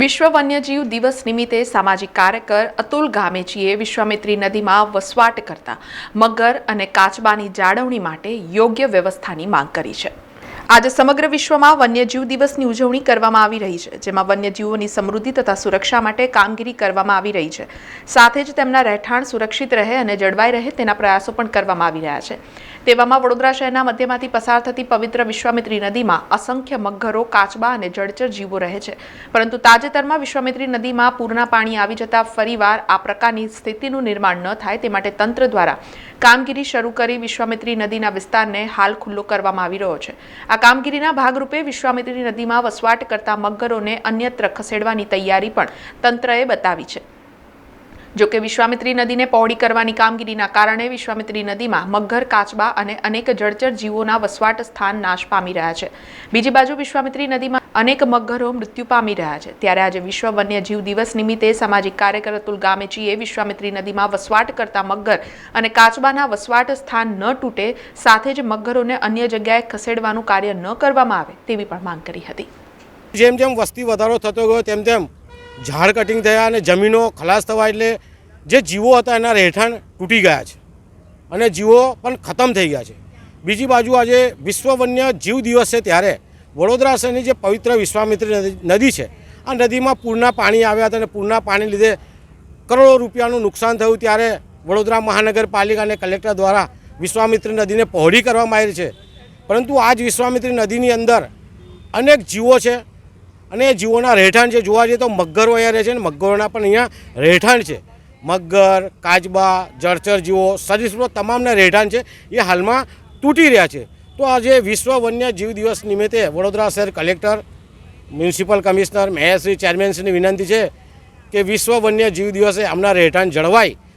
વિશ્વ વન્યજીવ દિવસ નિમિત્તે સામાજિક કાર્યકર અતુલ ગામેજીએ વિશ્વામિત્રી નદીમાં વસવાટ કરતા મગર અને કાચબાની જાળવણી માટે યોગ્ય વ્યવસ્થાની માંગ કરી છે. આજે સમગ્ર વિશ્વમાં વન્યજીવ દિવસની ઉજવણી કરવામાં આવી રહી છે, જેમાં વન્યજીવોની સમૃદ્ધિ તથા સુરક્ષા માટે કામગીરી કરવામાં આવી રહી છે. સાથે જ તેમના રહેઠાણ સુરક્ષિત રહે અને જળવાઈ રહે તેના પ્રયાસો પણ કરવામાં આવી રહ્યા છે. તેવામાં વડોદરા શહેરના મધ્યમાંથી પસાર થતી પવિત્ર વિશ્વામિત્રી નદીમાં અસંખ્ય મગરો, કાચબા અને જળચર જીવો રહે છે. પરંતુ તાજેતરમાં વિશ્વામિત્રી નદીમાં પૂરના પાણી આવી જતા ફરીવાર આ પ્રકારની સ્થિતિનું નિર્માણ ન થાય તે માટે તંત્ર દ્વારા કામગીરી શરૂ કરી વિશ્વામિત્રી નદીના વિસ્તારને હાલ ખુલ્લો કરવામાં આવી રહ્યો છે. આ કામગીરીના ભાગરૂપે વિશ્વામિત્રી નદીમાં વસવાટ કરતા મગરોને અન્યત્ર ખસેડવાની તૈયારી પણ તંત્રએ બતાવી છે. જો કે વિશ્વામિત્રી નદીને પહોળી કરવાની કામગીરીના કારણે વિશ્વામિત્રી નદીમાં મગર, કાચબા અને અનેક જળચર જીવોના વસવાટ સ્થાન નાશ પામી રહ્યા છે. બીજી બાજુ વિશ્વામિત્રી નદીમાં અનેક મગરો મૃત્યુ પામી રહ્યા છે. ત્યારે આજે વિશ્વ વન્યજીવ દિવસ નિમિત્તે સામાજિક કાર્યકર અતુલ ગામેચીએ વિશ્વામિત્રી નદીમાં વસવાટ કરતા મગર અને કાચબાના વસવાટ સ્થાન ન તૂટે, સાથે જ મગરોને અન્ય જગ્યાએ ખસેડવાનું કાર્ય ન કરવામાં આવે તેવી પણ માંગ કરી હતી. જેમ જેમ વસ્તી વધારો થતો ગયો, તેમ તેમ ઝાડ કટિંગ થયા અને જમીનો ખલાસ થવા એટલે જે જીવો હતા એના રહેઠાણ તૂટી ગયા છે અને જીવો પણ ખતમ થઈ ગયા છે. બીજી બાજુ આજે વિશ્વ વન્ય જીવ દિવસ છે ત્યારે વડોદરા શહેરની જે પવિત્ર વિશ્વામિત્રી નદી- છે, આ નદીમાં પૂરના પાણી આવ્યા હતા અને પૂરના પાણી લીધે કરોડો રૂપિયાનું નુકસાન થયું ત્યારે વડોદરા મહાનગરપાલિકા અને કલેક્ટર દ્વારા વિશ્વામિત્રી નદીને પહોળી કરવામાં આવી છે. પરંતુ આ જ વિશ્વામિત્રી નદીની અંદર અનેક જીવો છે અને જીવોના રહેઠાણ છે જોવા જઈએ તો મગરો અહીંયા રહે છે અને મગરોના પણ અહીંયા રહેઠાણ છે. મગર, કાચબા, જળચર જીવો, સરીસૃપ તમામના રહેઠાણ છે. એ હાલમાં તૂટી રહ્યા છે. તો આજે વિશ્વ વન્ય જીવ દિવસ નિમિત્તે વડોદરા શહેર કલેક્ટર, મ્યુનિસિપલ કમિશનર મેયરશ્રી ચેરમેનશ્રીની વિનંતી છે કે વિશ્વ વન્ય જીવ દિવસે આમના રહેઠાણ જળવાય.